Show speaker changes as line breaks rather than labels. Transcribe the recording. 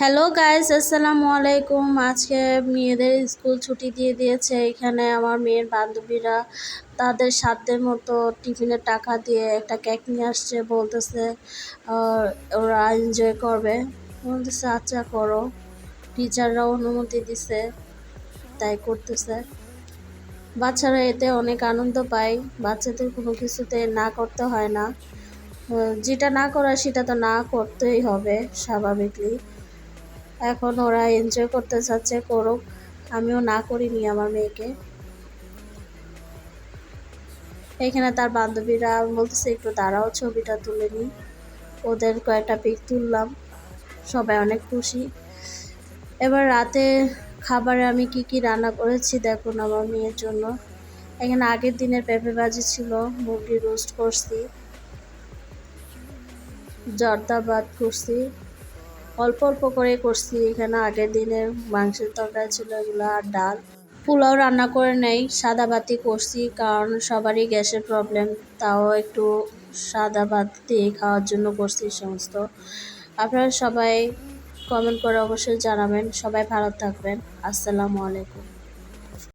Hello guys আসসালামু আলাইকুম। আজকে মেয়েদের স্কুল ছুটি দিয়ে দিয়েছে। এখানে আমার মেয়ের বান্ধবীরা তাদের সাধ্যের মতো টিফিনের টাকা দিয়ে একটা কেক নিয়ে আসছে, বলতেছে ওরা এনজয় করবে। বলতেছে আচ্ছা করো। টিচাররাও অনুমতি দিছে, তাই করতেছে। বাচ্চারা এতে অনেক আনন্দ পায়। বাচ্চাদের কোনো কিছুতে না করতে হয় না। যেটা না করা সেটা তো না করতেই হবে স্বাভাবিকলি এখন ওরা এনজয় করতে চাচ্ছে, করুক। আমিও না করিনি আমার মেয়েকে। এখানে তার বান্ধবীরা বলতেছে, একটু দাঁড়াও, ছবিটা তুলে নিই। ওদের কয়েকটা পিক তুললাম। সবাই অনেক খুশি। এবার রাতে খাবারে আমি কি কি রান্না করেছি দেখুন আমার মেয়ের জন্য। এখানে আগের দিনের পেঁপে ভাজি ছিল, মুরগি রোস্ট করছি, জর্দা ভাত করছি। অল্প অল্প করে করছি। এখানে আগের দিনে মাংসের তরকারি ছিল, এগুলো আর ডাল। পোলাও রান্না করে নেই, সাদা বাতি করছি, কারণ সবারই গ্যাসের প্রবলেম তাও একটু সাদা ভাত দিয়ে খাওয়ার জন্য করছি সমস্ত। আপনারা সবাই কমেন্ট করে অবশ্যই জানাবেন। সবাই ভালো থাকবেন। আসসালামু আলাইকুম।